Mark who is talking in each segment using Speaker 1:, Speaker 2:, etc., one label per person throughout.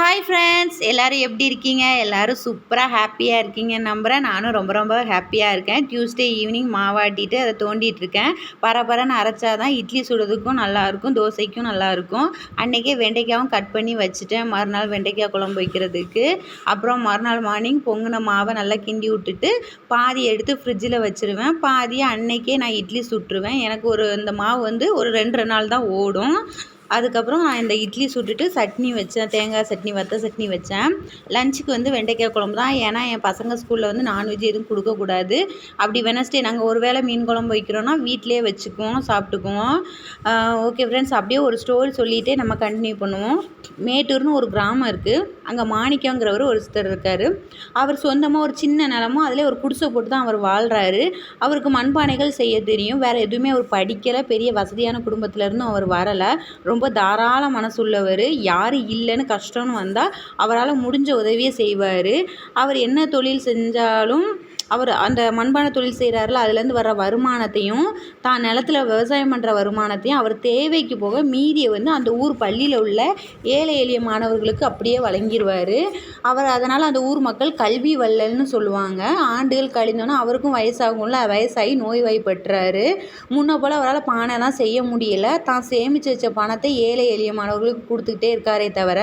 Speaker 1: Hi friends எல்லோரும் எப்படி இருக்கீங்க? எல்லோரும் சூப்பராக ஹாப்பியாக இருக்கீங்க நம்புகிறேன் நானும் ரொம்ப ரொம்ப ஹாப்பியாக இருக்கேன். டியூஸ்டே ஈவினிங் மாவாட்டிட்டு அதை தோண்டிகிட்டு இருக்கேன். பரபரன்னு அரைச்சா தான் இட்லி சுடுறதுக்கும் நல்லாயிருக்கும் தோசைக்கும் நல்லாயிருக்கும். அன்றைக்கே வெண்டைக்காயும் கட் பண்ணி வச்சுட்டேன். மறுநாள் வெண்டைக்காய் குழம்பு வைக்கிறதுக்கு. அப்புறம் மறுநாள் மார்னிங் பொங்கின மாவை நல்லா கிண்டி விட்டுட்டு பாதி எடுத்து ஃப்ரிட்ஜில் வச்சுருவேன். பாதியை அன்னைக்கே நான் இட்லி சுட்டுருவேன். எனக்கு ஒரு இந்த மாவு வந்து ஒரு ரெண்டு நாள் தான் ஓடும். அதுக்கப்புறம் நான் இந்த இட்லி சுட்டுட்டு சட்னி வச்சேன். தேங்காய் சட்னி வத்த சட்னி வச்சேன். லஞ்சுக்கு வந்து வெண்டைக்காய் குழம்பு தான். ஏன்னா என் பசங்க ஸ்கூலில் வந்து நான்வெஜ் எதுவும் கொடுக்கக்கூடாது. அப்படி வெனஸ்டே நாங்கள் ஒரு வேளை மீன் குழம்பு வைக்கிறோன்னா வீட்டிலே வச்சுக்குவோம் சாப்பிட்டுக்குவோம். ஓகே ஃப்ரெண்ட்ஸ் அப்படியே ஒரு ஸ்டோரி சொல்லிகிட்டே நம்ம கண்டினியூ பண்ணுவோம். மேட்டூர்னு ஒரு கிராமம் இருக்குது அங்கே மாணிக்கங்கிறவர் ஒருத்தர் இருக்கார். அவர் சொந்தமாக ஒரு சின்ன நிலமும் அதிலே ஒரு குடிசை போட்டு தான் அவர் வாழ்கிறாரு அவருக்கு மண்பானைகள் செய்ய தெரியும். வேறு எதுவுமே அவர் படிக்கலை. பெரிய வசதியான குடும்பத்துலேருந்தும் அவர் வரலை. ரொம்ப ரொம்ப தாராள மனசுள்ளவர். யார் இல்லைன்னு கஷ்டம்னு வந்தால் அவரால் முடிஞ்ச உதவியை செய்வார். அவர் என்ன தொழில் செஞ்சாலும் அவர் அந்த மண்பான தொழில் செய்கிறாருல அதுலேருந்து வர வருமானத்தையும் தான் நிலத்துல விவசாயம் பண்ணுற வருமானத்தையும் அவர் தேவைக்கு போக மீதியை வந்து அந்த ஊர் பள்ளியில் உள்ள ஏழை எளிய மாணவர்களுக்கு அப்படியே வழங்கிடுவார் அவர் அதனால் அந்த ஊர் மக்கள் கல்வி வள்ளல்னு சொல்லுவாங்க. ஆண்டுகள் கழிந்தோன்னா அவருக்கும் வயசாகும்ல வயசாகி நோய்வாய்ப்பட்டுறாரு முன்ன போல் அவரால் பானைலாம் செய்ய முடியல. தான் சேமித்து வச்ச பணத்தை ஏழை எளிய மாணவர்களுக்கு கொடுத்துக்கிட்டே இருக்காரே தவிர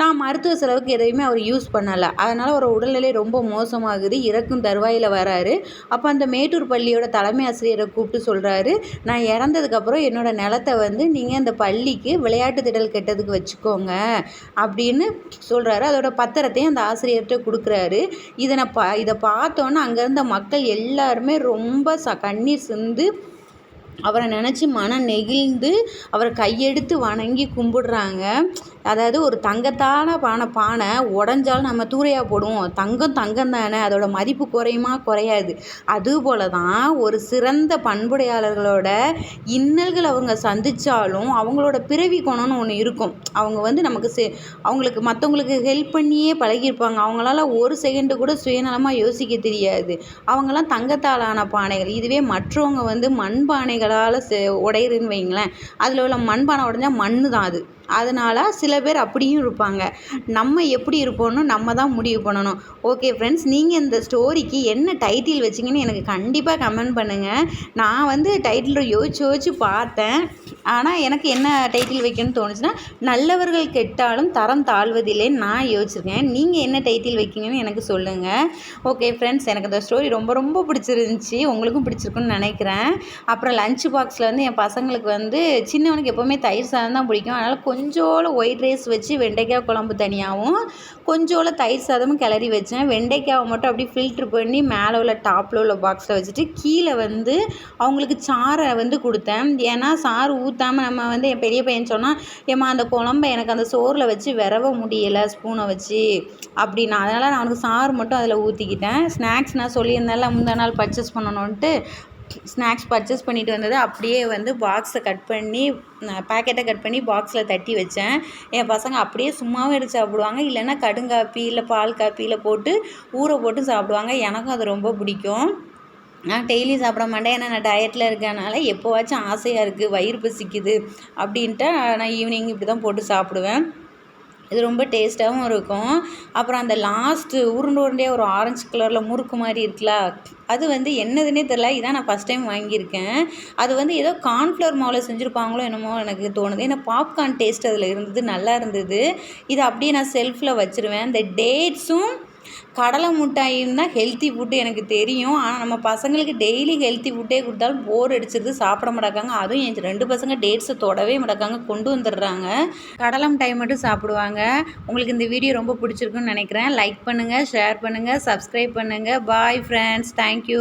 Speaker 1: தான் மருத்துவ செலவுக்கு எதையுமே அவர் யூஸ் பண்ணலை. அதனால் அவர் உடல்நிலை ரொம்ப மோசமாகுது. இறக்கும் தருவாயில் வராரு. அப்போ அந்த மேட்டூர் பள்ளியோட தலைமை ஆசிரியரை கூப்பிட்டு சொல்கிறாரு நான் இறந்ததுக்கப்புறம் என்னோடய நிலத்தை வந்து நீங்கள் அந்த பள்ளிக்கு விளையாட்டு திடல் கெட்டதுக்கு வச்சுக்கோங்க அப்படின்னு சொல்கிறாரு அதோட பத்திரத்தையும் அந்த ஆசிரியர்கிட்ட கொடுக்குறாரு. இதை பா இதை பார்த்தோன்னே அங்கே இருந்த மக்கள் எல்லாருமே ரொம்ப ச கண்ணீர் சிந்து அவரை நினச்சி மனம் நெகிழ்ந்து அவரை கையெடுத்து வணங்கி கும்பிடுறாங்க. அதாவது ஒரு தங்கத்தான பானை பானை உடஞ்சாலும் நம்ம தூரையாக போடுவோம். தங்கம் தங்கம் தானே. அதோட மதிப்பு குறையுமா? குறையாது. அதுபோல தான் ஒரு சிறந்த பண்புடையாளர்களோட இன்னல்கள் அவங்க சந்தித்தாலும் அவங்களோட பிறவி குணம்னு ஒன்று இருக்கும். அவங்க வந்து நமக்கு செ அவங்களுக்கு மற்றவங்களுக்கு ஹெல்ப் பண்ணியே பழகியிருப்பாங்க. அவங்களால ஒரு செகண்டு கூட சுயநலமாக யோசிக்க தெரியாது. அவங்களாம் தங்கத்தாலான பானைகள். இதுவே மற்றவங்க வந்து மண் பானைகளால் செ வைங்களேன். அதில் உள்ள மண்பானை உடஞ்சா மண் தான் அது. அதனால் சில பேர் அப்படியும் இருப்பாங்க. நம்ம எப்படி இருப்போம்னு நம்ம தான் முடிவு பண்ணணும். ஓகே ஃப்ரெண்ட்ஸ் நீங்கள் இந்த ஸ்டோரிக்கு என்ன டைட்டில் வச்சிங்கன்னு எனக்கு கண்டிப்பாக கமெண்ட் பண்ணுங்கள் நான் வந்து டைட்டில் யோசிச்சு யோசிச்சு பார்த்தேன். ஆனால் எனக்கு என்ன டைட்டில் வைக்கணும்னு தோணுச்சுன்னா நல்லவர்கள் கெட்டாலும் தரம் தாழ்வதில்லைன்னு நான் யோசிச்சிருக்கேன். நீங்கள் என்ன டைட்டில் வைக்கிங்கன்னு எனக்கு சொல்லுங்கள் ஓகே ஃப்ரெண்ட்ஸ் எனக்கு இந்த ஸ்டோரி ரொம்ப ரொம்ப பிடிச்சிருந்துச்சி. உங்களுக்கும் பிடிச்சிருக்குன்னு நினைக்கிறேன். அப்புறம் லஞ்ச் பாக்ஸில் வந்து என் பசங்களுக்கு வந்து சின்னவனுக்கு எப்போவுமே தயிர் சாதம் தான் பிடிக்கும். அதனால் கொஞ்சோள ஒயிட் ரைஸ் வச்சு வெண்டைக்காய் குழம்பு தனியாகவும் கொஞ்சோள தயிர் சாதமும் கிளறி வச்சேன். வெண்டைக்காவை மட்டும் அப்படியே ஃபில்ட்ரு பண்ணி மேலே உள்ள டாப்பில் உள்ள பாக்ஸில் வச்சுட்டு கீழே வந்து அவங்களுக்கு சாறை வந்து கொடுத்தேன். ஏன்னா சாறு ஊற்றாமல் நம்ம வந்து என் பெரிய பையன் சொன்னால் ஏம்மா அந்த குழம்ப எனக்கு அந்த சோறில் வச்சு விரவ முடியலை ஸ்பூனை வச்சு அப்படின்னா. அதனால் நான் அவனுக்கு சாறு மட்டும் அதில் ஊற்றிக்கிட்டேன் ஸ்நாக்ஸ் நான் சொல்லியிருந்தேன்ல முந்தா நாள் பர்ச்சேஸ் பண்ணணுன்ட்டு ஸ்நாக்ஸ் பர்ச்சேஸ் பண்ணிட்டு வந்தது அப்படியே வந்து பாக்ஸை கட் பண்ணி பேக்கெட்டை கட் பண்ணி பாக்ஸில் தட்டி வச்சேன். என் பசங்க அப்படியே சும்மாவும் எடுத்து சாப்பிடுவாங்க. இல்லைன்னா கடுங்காப்பி இல்லை பால் காப்பியில் போட்டு ஊற போட்டு சாப்பிடுவாங்க. எனக்கும் அது ரொம்ப பிடிக்கும். நான் டெய்லி சாப்பிட மாட்டேன். ஏன்னா நான் டயட்டில் இருக்கனால எப்போவாச்சும் ஆசையாக இருக்குது வயிறு பசிக்குது அப்படின்ட்டு நான் ஈவினிங் இப்படி தான் போட்டு சாப்பிடுவேன். இது ரொம்ப டேஸ்ட்டாகவும் இருக்கும். அப்புறம் அந்த லாஸ்ட்டு உருண்டு உருண்டையாக ஒரு ஆரஞ்சு கலரில் முறுக்கு மாதிரி இருக்குல்ல அது வந்து என்னதுன்னே தெரில இதான் நான் ஃபஸ்ட் டைம் வாங்கியிருக்கேன். அது வந்து ஏதோ கார்ன்ஃப்ளவர் மாவில் செஞ்சுருப்பாங்களோ என்னமோ எனக்கு தோணுது. ஏன்னா பாப்கார்ன் டேஸ்ட் அதில் இருந்தது நல்லா இருந்தது. இதை அப்படியே நான் செல்ஃபில் வச்சுருவேன். இந்த டேட்ஸும் கடலை மிட்டாயும் தான் ஹெல்த்தி ஃபுட்டு எனக்கு தெரியும். ஆனால் நம்ம பசங்களுக்கு டெய்லி ஹெல்த்தி ஃபுட்டே கொடுத்தாலும் போர் அடிச்சிருது சாப்பிட மாட்டாங்க. அதுவும் என் ரெண்டு பசங்க டேட்ஸை தொடவே மாட்டாங்க கொண்டு வந்துடுறாங்க. கடலை மிட்டாய் மட்டும் சாப்பிடுவாங்க. உங்களுக்கு இந்த வீடியோ ரொம்ப பிடிச்சிருக்குன்னு நினைக்கிறேன். லைக் பண்ணுங்கள் ஷேர் பண்ணுங்கள் சப்ஸ்கிரைப் பண்ணுங்கள் பாய் ஃப்ரெண்ட்ஸ் தேங்க்யூ